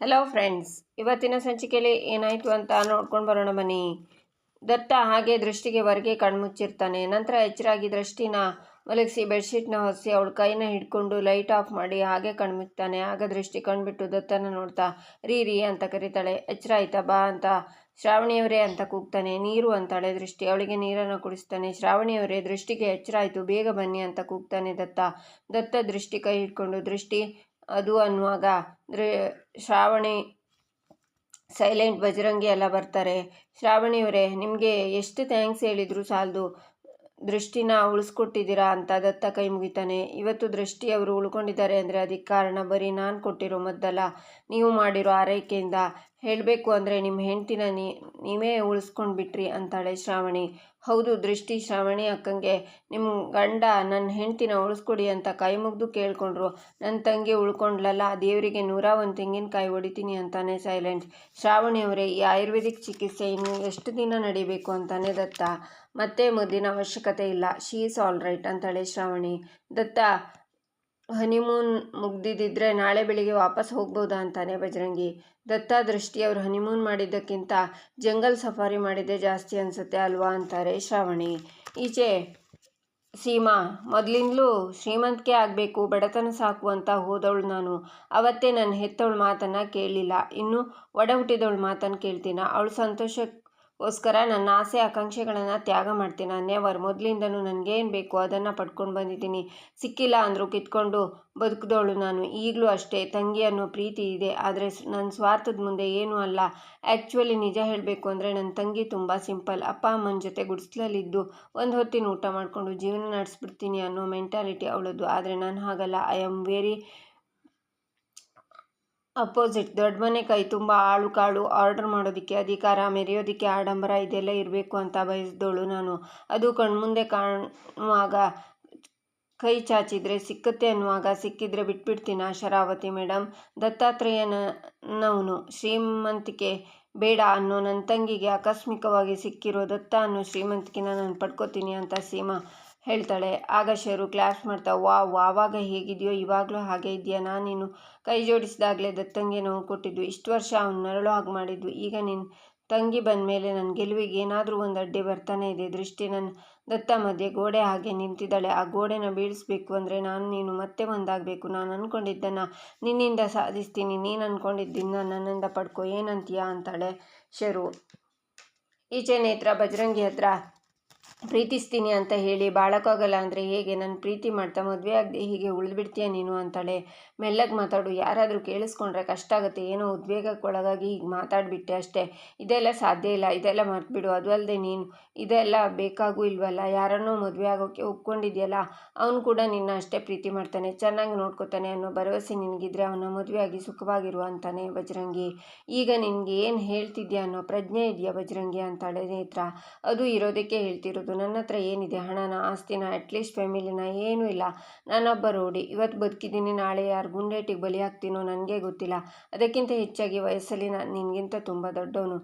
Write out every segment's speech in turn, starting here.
Hello friends ಇವತ್ತಿನ ಸಂಚಿಕೆಯಲ್ಲಿ ಏನಾಯಿತು ಅಂತ ನೋಡ್ಕೊಂಡು ಬರೋಣ ಬನ್ನಿ. ದತ್ತ ಹಾಗೆ ದೃಷ್ಟಿಗೆ ಹೊರಗೆ ಕಣ್ಮುಚ್ಚಿರ್ತಾನೆ. ನಂತರ ಎಚ್ಚರಾಗಿ ದೃಷ್ಟಿನ ಮಲಗಿಸಿ ಬೆಡ್ಶೀಟ್ನ ಹೊಸಿ ಅವಳ ಕೈನ ಹಿಡ್ಕೊಂಡು ಲೈಟ್ ಆಫ್ ಮಾಡಿ ಹಾಗೆ ಕಣ್ಮುಚ್ತಾನೆ. ಆಗ ದೃಷ್ಟಿ ಕಣ್ಬಿಟ್ಟು ದತ್ತನ ನೋಡ್ತಾ, ರೀ ರೀ ಅಂತ ಕರೀತಾಳೆ. ಎಚ್ಚರ ಆಯ್ತಾ ಬಾ ಅಂತ. ಶ್ರಾವಣಿಯವರೇ ಅಂತ ಕೂಗ್ತಾನೆ. ನೀರು ಅಂತಾಳೆ ದೃಷ್ಟಿ. ಅವಳಿಗೆ ನೀರನ್ನು ಕುಡಿಸ್ತಾನೆ. ಶ್ರಾವಣಿಯವರೇ, ದೃಷ್ಟಿಗೆ ಎಚ್ಚರ ಆಯಿತು ಬೇಗ ಬನ್ನಿ ಅಂತ ಕೂಗ್ತಾನೆ ದತ್ತ. ದತ್ತ ದೃಷ್ಟಿ ಕೈ ಹಿಡ್ಕೊಂಡು, ದೃಷ್ಟಿ ಅದು ಅನ್ನುವಾಗ ಅಂದರೆ ಶ್ರಾವಣಿ ಸೈಲೆಂಟ್ ಬಜರಂಗಿ ಎಲ್ಲ ಬರ್ತಾರೆ. ಶ್ರಾವಣಿಯವರೇ ನಿಮಗೆ ಎಷ್ಟು ಥ್ಯಾಂಕ್ಸ್ ಹೇಳಿದರೂ ಸಾಲದು? ದೃಷ್ಟಿನ ಉಳಿಸ್ಕೊಟ್ಟಿದ್ದೀರಾ ಅಂತ ದತ್ತ ಕೈ ಮುಗಿತಾನೆ. ಇವತ್ತು ದೃಷ್ಟಿ ಅವರು ಉಳ್ಕೊಂಡಿದ್ದಾರೆ ಅಂದರೆ ಅದಕ್ಕೆ ಕಾರಣ ಬರೀ ನಾನು ಕೊಟ್ಟಿರೋ ಮದ್ದಲ್ಲ, ನೀವು ಮಾಡಿರೋ ಆರೈಕೆಯಿಂದ. ಹೇಳಬೇಕು ಅಂದರೆ ನಿಮ್ಮ ಹೆಂಡತಿನ ನೀವೇ ಉಳಿಸ್ಕೊಂಡು ಬಿಟ್ರಿ ಅಂತಾಳೆ ಶ್ರಾವಣಿ. ಹೌದು ದೃಷ್ಟಿ, ಶ್ರಾವಣಿ ಅಕ್ಕಂಗೆ ನಿಮ್ಮ ಗಂಡ ನನ್ನ ಹೆಂಡ್ತಿನ ಉಳಿಸ್ಕೊಡಿ ಅಂತ ಕೈ ಮುಗಿದು ಕೇಳ್ಕೊಂಡ್ರು. ನನ್ನ ತಂಗಿ ಉಳ್ಕೊಂಡ್ಲಲ್ಲ, ದೇವರಿಗೆ ನೂರ ಒಂದು ತೆಂಗಿನಕಾಯಿ ಹೊಡಿತೀನಿ ಅಂತಾನೆ ಸೈಲೆಂಟ್. ಶ್ರಾವಣಿಯವರೇ ಈ ಆಯುರ್ವೇದಿಕ್ ಚಿಕಿತ್ಸೆ ಇನ್ನು ಎಷ್ಟು ದಿನ ನಡಿಬೇಕು ಅಂತಾನೆ ದತ್ತ. ಮತ್ತೆ ಮುದ್ದಿನ ಅವಶ್ಯಕತೆ ಇಲ್ಲ. ಶೀ ಈಸ್ ಆಲ್ ರೈಟ್ ಅಂತಾಳೆ ಶ್ರಾವಣಿ. ದತ್ತ, ಹನಿಮೂನ್ ಮುಗ್ದಿದ್ದಿದ್ರೆ ನಾಳೆ ಬೆಳಿಗ್ಗೆ ವಾಪಸ್ ಹೋಗ್ಬೋದಾ ಅಂತಾನೆ ಬಜರಂಗಿ. ದತ್ತ ದೃಷ್ಟಿ, ಅವರು ಹನಿಮೂನ್ ಮಾಡಿದ್ದಕ್ಕಿಂತ ಜಂಗಲ್ ಸಫಾರಿ ಮಾಡಿದ್ದೆ ಜಾಸ್ತಿ ಅನಿಸುತ್ತೆ ಅಲ್ವಾ ಅಂತಾರೆ ಶ್ರಾವಣಿ. ಈಚೆ ಸೀಮಾ, ಮೊದಲಿಂದಲೂ ಶ್ರೀಮಂತಿಕೆ ಆಗಬೇಕು, ಬಡತನ ಸಾಕು ಅಂತ ಹೋದವಳು ನಾನು. ಅವತ್ತೇ ನನ್ನ ಹೆತ್ತವಳು ಮಾತನ್ನು ಕೇಳಲಿಲ್ಲ ಇನ್ನು ಒಡ ಹುಟ್ಟಿದವಳು ಮಾತನ್ನು ಕೇಳ್ತೀನ. ಅವಳು ಸಂತೋಷಕ್ಕೆ ಗೋಸ್ಕರ ನನ್ನ ಆಸೆ, ಆಕಾಂಕ್ಷೆಗಳನ್ನು ತ್ಯಾಗ ಮಾಡ್ತೀನಿ. ನೆವರ್ ಮೊದಲಿಂದನೂ ನನಗೇನು ಬೇಕು ಅದನ್ನು ಪಡ್ಕೊಂಡು ಬಂದಿದ್ದೀನಿ. ಸಿಕ್ಕಿಲ್ಲ ಅಂದರೂ ಕಿತ್ಕೊಂಡು ಬದುಕಿದವಳು ನಾನು. ಈಗಲೂ ಅಷ್ಟೇ, ತಂಗಿ ಅನ್ನೋ ಪ್ರೀತಿ ಇದೆ. ಆದರೆ ನನ್ನ ಸ್ವಾರ್ಥದ ಮುಂದೆ ಏನೂ ಅಲ್ಲ. ಆ್ಯಕ್ಚುಲಿ ನಿಜ ಹೇಳಬೇಕು ಅಂದರೆ ನನ್ನ ತಂಗಿ ತುಂಬ ಸಿಂಪಲ್. ಅಪ್ಪ, ಅಮ್ಮನ ಜೊತೆ ಗುಡಿಸ್ಲಲ್ಲಿದ್ದು ಒಂದು ಹೊತ್ತಿನ ಊಟ ಮಾಡಿಕೊಂಡು ಜೀವನ ನಡೆಸ್ಬಿಡ್ತೀನಿ ಅನ್ನೋ ಮೆಂಟಾಲಿಟಿ ಅವಳದ್ದು. ಆದರೆ ನಾನು ಹಾಗಲ್ಲ. I am very opposite. ದೊಡ್ಡ ಮನೆ ಕೈ, ತುಂಬ ಆಳು ಕಾಳು, ಆರ್ಡರ್ ಮಾಡೋದಕ್ಕೆ ಅಧಿಕಾರ, ಮೆರೆಯೋದಕ್ಕೆ ಆಡಂಬರ ಇದೆಲ್ಲ ಇರಬೇಕು ಅಂತ ಬಯಸಿದವಳು ನಾನು. ಅದು ಕಣ್ಮುಂದೆ ಕಾಣುವಾಗ ಕೈ ಚಾಚಿದರೆ ಸಿಕ್ಕತ್ತೆ ಅನ್ನುವಾಗ ಸಿಕ್ಕಿದ್ರೆ ಬಿಟ್ಬಿಡ್ತೀನ ಶರಾವತಿ ಮೇಡಮ್ ದತ್ತಾತ್ರೇಯನವನು ಶ್ರೀಮಂತಿಕೆ ಬೇಡ ಅನ್ನೋ ನನ್ನ ತಂಗಿಗೆ ಆಕಸ್ಮಿಕವಾಗಿ ಸಿಕ್ಕಿರೋ ದತ್ತ ಅನ್ನೋ ಶ್ರೀಮಂತಿಕೆನ ನಾನು ಪಡ್ಕೋತೀನಿ ಅಂತ ಸೀಮಾ ಹೇಳ್ತಾಳೆ. ಆಗ ಶರು ಕ್ಲಾಸ್ ಮಾಡ್ತಾ, ವಾವ್ ಆವಾಗ ಹೇಗಿದೆಯೋ, ಇವಾಗಲೂ ಹಾಗೆ ಇದೆಯಾ? ನಾನು ನೀನು ಕೈ ಜೋಡಿಸಿದಾಗಲೇ ದತ್ತಂಗೆ ನೋವು ಕೊಟ್ಟಿದ್ದು. ಇಷ್ಟು ವರ್ಷ ಅವನು ನರಳು ಹಾಗೆ ಮಾಡಿದ್ದು. ಈಗ ನಿನ್ನ ತಂಗಿ ಬಂದ ಮೇಲೆ ನನ್ನ ಗೆಲುವಿಗೆ ಏನಾದರೂ ಒಂದು ಅಡ್ಡಿ ಬರ್ತಾನೆ ಇದೆ. ದೃಷ್ಟಿ ನನ್ನ ದತ್ತ ಮಧ್ಯೆ ಗೋಡೆ ಹಾಗೆ ನಿಂತಿದ್ದಾಳೆ. ಆ ಗೋಡೆನ ಬೀಳಿಸ್ಬೇಕು ಅಂದರೆ ನಾನು ನೀನು ಮತ್ತೆ ಒಂದಾಗಬೇಕು. ನಾನು ಅಂದ್ಕೊಂಡಿದ್ದನ್ನು ನಿನ್ನಿಂದ ಸಾಧಿಸ್ತೀನಿ. ನೀನು ಅಂದ್ಕೊಂಡಿದ್ದನ್ನು ನನ್ನಿಂದ ಪಡ್ಕೊ. ಏನಂತೀಯಾ? ಅಂತಾಳೆ ಶರು. ಈಚೆ ನೇತ್ರ, ಬಜರಂಗಿ ಹತ್ರ ಪ್ರೀತಿಸ್ತೀನಿ ಅಂತ ಹೇಳಿ ಬಾಳಕ್ಕಾಗಲ್ಲ ಅಂದರೆ ಹೇಗೆ? ನನ್ನ ಪ್ರೀತಿ ಮಾಡ್ತಾ ಮದುವೆ ಆಗದೆ ಹೀಗೆ ಉಳಿದ್ಬಿಡ್ತೀಯ ನೀನು ಅಂತಾಳೆ. ಮೆಲ್ಲಗೆ ಮಾತಾಡು. ಯಾರಾದರೂ ಕೇಳಿಸ್ಕೊಂಡ್ರೆ ಕಷ್ಟ ಆಗುತ್ತೆ. ಏನೋ ಉದ್ವೇಗಕ್ಕೆ ಒಳಗಾಗಿ ಹೀಗೆ ಮಾತಾಡಿಬಿಟ್ಟೆ ಅಷ್ಟೇ. ಇದೆಲ್ಲ ಸಾಧ್ಯ ಇಲ್ಲ. ಇದೆಲ್ಲ ಮರ್ತುಬಿಡು. ಅದು ಅಲ್ಲದೆ ನೀನು. ಇದೆಲ್ಲ ಬೇಕಾಗೂ ಇಲ್ವಲ್ಲ? ಯಾರನ್ನೋ ಮದುವೆ ಆಗೋಕ್ಕೆ ಒಪ್ಕೊಂಡಿದ್ಯಲ್ಲ? ಅವನು ಕೂಡ ನಿನ್ನ ಅಷ್ಟೇ ಪ್ರೀತಿ ಮಾಡ್ತಾನೆ. ಚೆನ್ನಾಗಿ ನೋಡ್ಕೋತಾನೆ ಅನ್ನೋ ಭರವಸೆ ನಿನಗಿದ್ರೆ ಅವನ ಮದುವೆಯಾಗಿ ಸುಖವಾಗಿರು ಅಂತಾನೆ ಬಜರಂಗಿ ಈಗ ನಿನಗೆ ಏನು ಹೇಳ್ತಿದ್ಯಾ ಅನ್ನೋ ಪ್ರಜ್ಞೆ ಇದೆಯಾ ಬಜರಂಗಿ ಅಂತಾಳೆ ನೇತ್ರ. ಅದು ಇರೋದಕ್ಕೆ ಹೇಳ್ತಿರೋದು ನನ್ನ ಹತ್ರ ಏನಿದೆ ಹಣನ ಆಸ್ತಿನ ಅಟ್ಲೀಸ್ಟ್ ಫ್ಯಾಮಿಲಿನ ಏನೂ ಇಲ್ಲ. ನಾನೊಬ್ಬ ರೋಡಿ ಇವತ್ತು ಬದುಕಿದ್ದೀನಿ, ನಾಳೆ ಯಾರು ಗುಂಡೇಟಿಗೆ ಬಲಿ ಆಗ್ತೀನೋ ನನಗೆ ಗೊತ್ತಿಲ್ಲ. ಅದಕ್ಕಿಂತ ಹೆಚ್ಚಾಗಿ ವಯಸ್ಸಲ್ಲಿ ನಾನು ನಿನಗಿಂತ ತುಂಬ ದೊಡ್ಡವನು.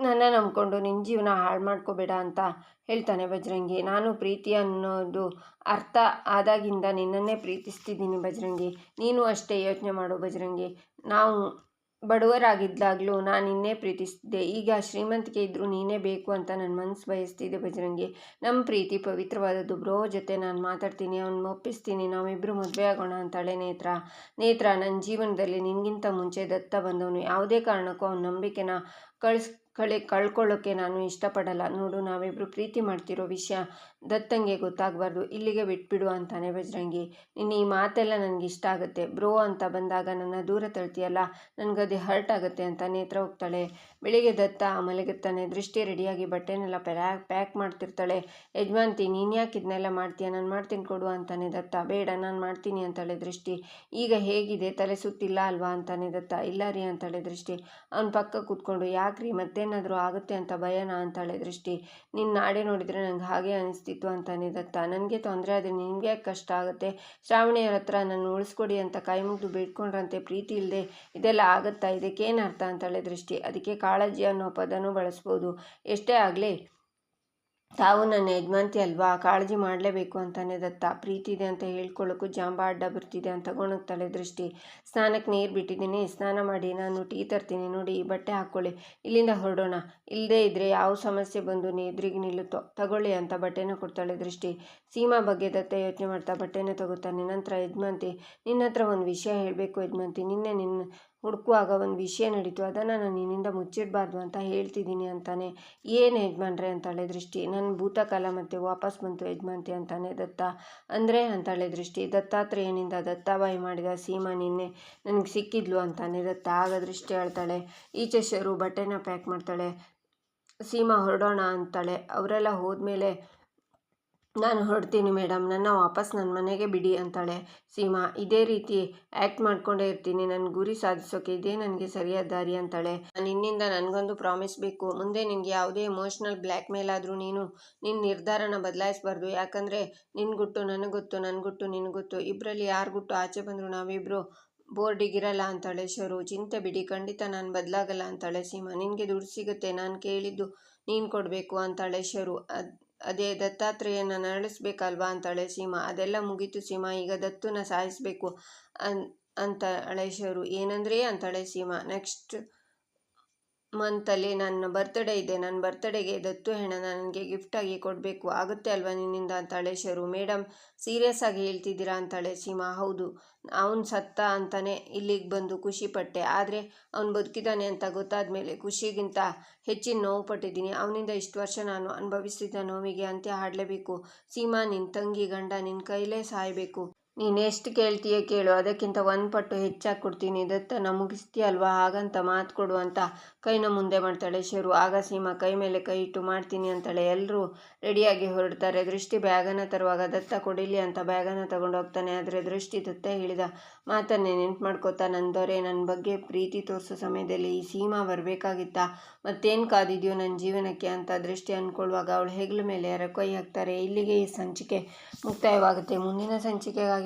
ನನ್ನ ನಂಬಿಕೊಂಡು ನಿನ್ನ ಜೀವನ ಹಾಳು ಮಾಡ್ಕೋಬೇಡ ಅಂತ ಹೇಳ್ತಾನೆ ಬಜರಂಗಿ. ನಾನು ಪ್ರೀತಿ ಅನ್ನೋದು ಅರ್ಥ ಆದಾಗಿಂದ ನಿನ್ನನ್ನೇ ಪ್ರೀತಿಸ್ತಿದ್ದೀನಿ ಬಜರಂಗಿ. ನೀನು ಅಷ್ಟೇ ಯೋಚನೆ ಮಾಡು ಬಜರಂಗಿ. ನಾವು ಬಡವರಾಗಿದ್ದಾಗಲೂ ನಾನು ನಿನ್ನೆ ಪ್ರೀತಿಸ್ತಿದ್ದೆ ಈಗ ಶ್ರೀಮಂತಿಕೆ ಇದ್ದರೂ ನೀನೇ ಬೇಕು ಅಂತ ನನ್ನ ಮನಸ್ಸು ಬಯಸ್ತಿದ್ದೆ ಬಜರಂಗಿ ನಮ್ಮ ಪ್ರೀತಿ ಪವಿತ್ರವಾದದ್ದು. ಬ್ರೋ, ಜೊತೆ ನಾನು ಮಾತಾಡ್ತೀನಿ, ಅವ್ನು ಒಪ್ಪಿಸ್ತೀನಿ. ನಾವಿಬ್ಬರು ಮದುವೆ ಆಗೋಣ ಅಂತಾಳೆ ನೇತ್ರ. ನೇತ್ರ ನನ್ನ ಜೀವನದಲ್ಲಿ ನಿನಗಿಂತ ಮುಂಚೆ ದತ್ತ ಬಂದವನು. ಯಾವುದೇ ಕಾರಣಕ್ಕೂ ಅವನ ನಂಬಿಕೆನ ಕಳ್ಸ್ ಕಳೆ ಕಳ್ಕೊಳ್ಳೋಕ್ಕೆ ನಾನು ಇಷ್ಟಪಡಲ್ಲ. ನೋಡು ನಾವಿಬ್ಬರು ಪ್ರೀತಿ ಮಾಡ್ತಿರೋ ವಿಷಯ ದತ್ತಂಗೆ ಗೊತ್ತಾಗಬಾರ್ದು. ಇಲ್ಲಿಗೆ ಬಿಟ್ಬಿಡು ಅಂತಾನೆ ಬಜರಂಗಿ. ನಿನ್ನ ಈ ಮಾತೆಲ್ಲ ನನಗೆ ಇಷ್ಟ ಆಗುತ್ತೆ. ಬ್ರೋ ಅಂತ ಬಂದಾಗ ನನ್ನ ದೂರ ತಳ್ತೀಯಲ್ಲ? ನನಗದು ಹರ್ಟ್ ಆಗುತ್ತೆ ಅಂತ ನೇತ್ರ ಹೋಗ್ತಾಳೆ. ಬೆಳಿಗ್ಗೆ ದತ್ತ ಮಲಗಿರ್ತಾನೆ ದೃಷ್ಟಿ ರೆಡಿಯಾಗಿ ಬಟ್ಟೆನೆಲ್ಲ ಪ್ಯಾಕ್ ಪ್ಯಾಕ್ ಮಾಡ್ತಿರ್ತಾಳೆ. ಯಜಮಾನ್ತಿ, ನೀನು ಯಾಕೆ ಇದನ್ನೆಲ್ಲ ಮಾಡ್ತೀಯ? ನಾನು ಮಾಡ್ತೀನಿ ಕೊಡು ಅಂತಾನೆ ದತ್ತ. ಬೇಡ, ನಾನು ಮಾಡ್ತೀನಿ ಅಂತಾಳೆ ದೃಷ್ಟಿ. ಈಗ ಹೇಗಿದೆ? ತಲೆ ಸುತ್ತಿಲ್ಲ ಅಲ್ವಾ? ಅಂತಾನೆ ದತ್ತ. ಇಲ್ಲ ರೀ, ಅಂತಾಳೆ ದೃಷ್ಟಿ. ಅವನ ಪಕ್ಕ ಕೂತ್ಕೊಂಡು, ಯಾಕ್ರಿ ಮತ್ತೇನಾದರೂ ಆಗುತ್ತೆ ಅಂತ ಭಯನ ಅಂತಾಳೆ ದೃಷ್ಟಿ. ನಿನ್ನ ನಾಡೆ ನೋಡಿದರೆ ನನಗೆ ಹಾಗೆ ಅನಿಸ್ತಿತ್ತು ಅಂತ ನಿದತ್ತ. ನನಗೆ ತೊಂದರೆ ಆದರೆ ನಿನಗೆ ಕಷ್ಟ ಆಗುತ್ತೆ? ಶ್ರಾವಣಿಯರ ಹತ್ರ ನನ್ನ ಉಳಿಸ್ಕೊಡಿ ಅಂತ ಕೈ ಮುಗಿದು ಬೇಡ್ಕೊಂಡ್ರಂತೆ ಪ್ರೀತಿ ಇಲ್ಲದೆ ಇದೆಲ್ಲ ಆಗುತ್ತಾ? ಇದಕ್ಕೇನು ಅರ್ಥ? ಅಂತಾಳೆ ದೃಷ್ಟಿ. ಅದಕ್ಕೆ ಕಾಳಜಿ ಅನ್ನೋ ಪದನೂ ಬಳಸ್ಬೋದು. ಎಷ್ಟೇ ಆಗಲಿ ತಾವು ನನ್ನ ಯಜಮಾನ್ತಿ ಅಲ್ವಾ? ಕಾಳಜಿ ಮಾಡಲೇಬೇಕು ಅಂತಾನೆ ದತ್ತ. ಪ್ರೀತಿ ಇದೆ ಅಂತ ಹೇಳ್ಕೊಳ್ಳೋಕ್ಕೂ ಜಾಂಬ ಅಡ್ಡ ಬರ್ತಿದೆ ಅಂತ ಗೊಣಗ್ತಾಳೆ ದೃಷ್ಟಿ ಸ್ನಾನಕ್ಕೆ ನೀರು ಬಿಟ್ಟಿದ್ದೀನಿ. ಸ್ನಾನ ಮಾಡಿ ನಾನು ಟೀ ತರ್ತೀನಿ. ನೋಡಿ, ಈ ಬಟ್ಟೆ ಹಾಕ್ಕೊಳ್ಳಿ ಇಲ್ಲಿಂದ ಹೊರಡೋಣ. ಇಲ್ಲದೇ ಇದ್ದರೆ ಯಾವ ಸಮಸ್ಯೆ ಬಂದು ಎದುರಿಗೆ ನಿಲ್ಲುತ್ತೋ? ತಗೊಳ್ಳಿ ಅಂತ ಬಟ್ಟೆನ ಕೊಡ್ತಾಳೆ ದೃಷ್ಟಿ ಸೀಮಾ ಬಗ್ಗೆ ದತ್ತ ಯೋಚನೆ ಮಾಡ್ತಾ ಬಟ್ಟೆನೇ ತಗೋತಾನೆ. ನಂತರ ಯಜಮಾನ್ತಿ ನಿನ್ನ ಹತ್ರ ಒಂದು ವಿಷಯ ಹೇಳಬೇಕು ಯಜಮಾನ್ತಿ. ನಿನ್ನೆ ನಿನ್ನ ಹುಡುಕುವಾಗ ಒಂದು ವಿಷಯ ನಡೀತು, ಅದನ್ನು ನಾನು ನಿನ್ನಿಂದ ಮುಚ್ಚಿಡಬಾರ್ದು ಅಂತ ಹೇಳ್ತಿದ್ದೀನಿ ಅಂತಾನೆ. ಏನು ಯಜಮಾನ್ರೆ ಅಂತಾಳೆ ದೃಷ್ಟಿ? ನನ್ನ ಭೂತಕಾಲ ಮತ್ತೆ ವಾಪಸ್ ಬಂತು ಯಜಮಾನ್ತಿ ಅಂತಾನೆ ದತ್ತ. ಅಂದರೆ ಅಂತಾಳೆ ದೃಷ್ಟಿ ದತ್ತಾತ್ರೇಯನಿಂದ ದತ್ತಾಬಾಯಿ ಮಾಡಿದ ಸೀಮಾ ನಿನ್ನೆ ನನಗೆ ಸಿಕ್ಕಿದ್ಲು ಅಂತಾನೆ ದತ್ತ. ಆಗ ದೃಷ್ಟಿ ಹೇಳ್ತಾಳೆ, ಈಚೆ ಬಟ್ಟೆನ ಪ್ಯಾಕ್ ಮಾಡ್ತಾಳೆ, ಸೀಮಾ ಹೊರಡೋಣ ಅಂತಾಳೆ. ಅವರೆಲ್ಲ ಹೋದ್ಮೇಲೆ ನಾನು ಹೊರಡ್ತೀನಿ ಮೇಡಮ್, ನನ್ನ ವಾಪಸ್ ನನ್ನ ಮನೆಗೆ ಬಿಡಿ ಅಂತಾಳೆ. ಸೀಮಾ, ಇದೇ ರೀತಿ ಆ್ಯಕ್ಟ್ ಮಾಡ್ಕೊಂಡೇ ಇರ್ತೀನಿ ನನ್ನ ಗುರಿ ಸಾಧಿಸೋಕೆ ಇದೇ ನನಗೆ ಸರಿಯಾದ ದಾರಿ ಅಂತಾಳೆ. ನಿನ್ನಿಂದ ನನಗೊಂದು ಪ್ರಾಮಿಸ್ ಬೇಕು. ಮುಂದೆ ನಿನಗೆ ಯಾವುದೇ ಎಮೋಷ್ನಲ್ ಬ್ಲ್ಯಾಕ್ ಮೇಲ್ ಆದರೂ ನೀನು ನಿನ್ನ ನಿರ್ಧಾರನ ಬದಲಾಯಿಸಬಾರ್ದು. ಯಾಕಂದರೆ ನಿನ್ನ ಗುಟ್ಟು ನನಗೆ ಗೊತ್ತು ನನ್ನ ಗುಟ್ಟು ನಿನಗೆ ಗೊತ್ತು. ಇಬ್ಬರಲ್ಲಿ ಯಾರು ಗುಟ್ಟು ಆಚೆ ಬಂದರೂ ನಾವಿಬ್ಬರು ಬೋರ್ಡಿಗಿರಲ್ಲ ಅಂತಾಳೆ ಶರು. ಚಿಂತೆ ಬಿಡಿ, ಖಂಡಿತ ನಾನು ಬದಲಾಗಲ್ಲ ಅಂತಾಳೆ ಸೀಮಾ. ನಿನಗೆ ದುಡ್ಡು ಸಿಗುತ್ತೆ, ನಾನು ಕೇಳಿದ್ದು ನೀನು ಕೊಡಬೇಕು ಅಂತಾಳೆ ಶರು. ಅದು ಅದೇ ದತ್ತಾತ್ರೇಯನ ನರಳಿಸ್ಬೇಕಲ್ವಾ ಅಂತಾಳೆ ಸೀಮಾ. ಅದೆಲ್ಲ ಮುಗೀತು ಸೀಮಾ, ಈಗ ದತ್ತುನ ಸಾಯಿಸಬೇಕು ಅನ್ ಅಂತಾಳೆ ಏನಂದ್ರೆ ಅಂತಾಳೆ ಸೀಮಾ. ನೆಕ್ಸ್ಟ್ ಮಂತಲ್ಲಿ ನನ್ನ ಬರ್ತ್ಡೇ ಇದೆ. ನನ್ನ ಬರ್ತ್ಡೇಗೆ ದತ್ತು ಹೆಣ ನನಗೆ ಗಿಫ್ಟಾಗಿ ಕೊಡಬೇಕು. ಆಗುತ್ತೆ ಅಲ್ವಾ ನಿನ್ನಿಂದ ಅಂತಾಳೆ ಶರು? ಮೇಡಮ್ ಸೀರಿಯಸ್ ಆಗಿ ಹೇಳ್ತಿದ್ದೀರಾ ಅಂತಾಳೆ ಸೀಮಾ? ಹೌದು. ಅವನು ಸತ್ತ ಅಂತಾನೆ ಇಲ್ಲಿಗೆ ಬಂದು ಖುಷಿಪಟ್ಟೆ ಆದರೆ ಅವನು ಬದುಕಿದ್ದಾನೆ ಅಂತ ಗೊತ್ತಾದ ಮೇಲೆ ಖುಷಿಗಿಂತ ಹೆಚ್ಚಿನ ನೋವು ಪಟ್ಟಿದ್ದೀನಿ. ಅವನಿಂದ ಇಷ್ಟು ವರ್ಷ ನಾನು ಅನುಭವಿಸಿದ್ದ ನೋವಿಗೆ ಅಂತ್ಯ ಹಾಡಲೇಬೇಕು. ಸೀಮಾ ನಿನ್ನ ತಂಗಿ ಗಂಡ ನಿನ್ನ ಕೈಲೇ ಸಾಯಬೇಕು. ನೀನು ಎಷ್ಟು ಕೇಳ್ತೀಯ ಕೇಳು. ಅದಕ್ಕಿಂತ ಒಂದು ಪಟ್ಟು ಹೆಚ್ಚಾಗಿ ಕೊಡ್ತೀನಿ. ದತ್ತನ ಮುಗಿಸ್ತೀಯಲ್ವಾ? ಹಾಗಂತ ಮಾತು ಕೊಡು ಅಂತ ಕೈನ ಮುಂದೆ ಮಾಡ್ತಾಳೆ ಶರು. ಆಗ ಸೀಮಾ ಕೈ ಮೇಲೆ ಕೈ ಇಟ್ಟು, ಮಾಡ್ತೀನಿ ಅಂತಾಳೆ. ಎಲ್ಲರೂ ರೆಡಿಯಾಗಿ ಹೊರಡ್ತಾರೆ. ದೃಷ್ಟಿ ಬ್ಯಾಗನ ತರುವಾಗ, ದತ್ತ ಕೊಡಿಲಿ ಅಂತ ಬ್ಯಾಗನ ತಗೊಂಡು ಹೋಗ್ತಾನೆ. ಆದರೆ ದೃಷ್ಟಿ ದತ್ತ ಹೇಳಿದ ಮಾತನ್ನೇ ನೆನ್ಪು ಮಾಡ್ಕೋತಾ ನನ್ನ ದೊರೆ ನನ್ನ ಬಗ್ಗೆ ಪ್ರೀತಿ ತೋರಿಸೋ ಸಮಯದಲ್ಲಿ ಈ ಸೀಮಾ ಬರಬೇಕಾಗಿತ್ತ? ಮತ್ತೇನು ಕಾದಿದೆಯೋ ನನ್ನ ಜೀವನಕ್ಕೆ ಅಂತ ದೃಷ್ಟಿ ಅಂದ್ಕೊಳ್ಳುವಾಗ ಅವಳು ಹೆಗ್ಲ ಮೇಲೆ ಯಾರ ಕೈ ಹಾಕ್ತಾರೆ ಇಲ್ಲಿಗೆ ಈ ಸಂಚಿಕೆ ಮುಕ್ತಾಯವಾಗುತ್ತೆ. ಮುಂದಿನ ಸಂಚಿಕೆಗಾಗಿ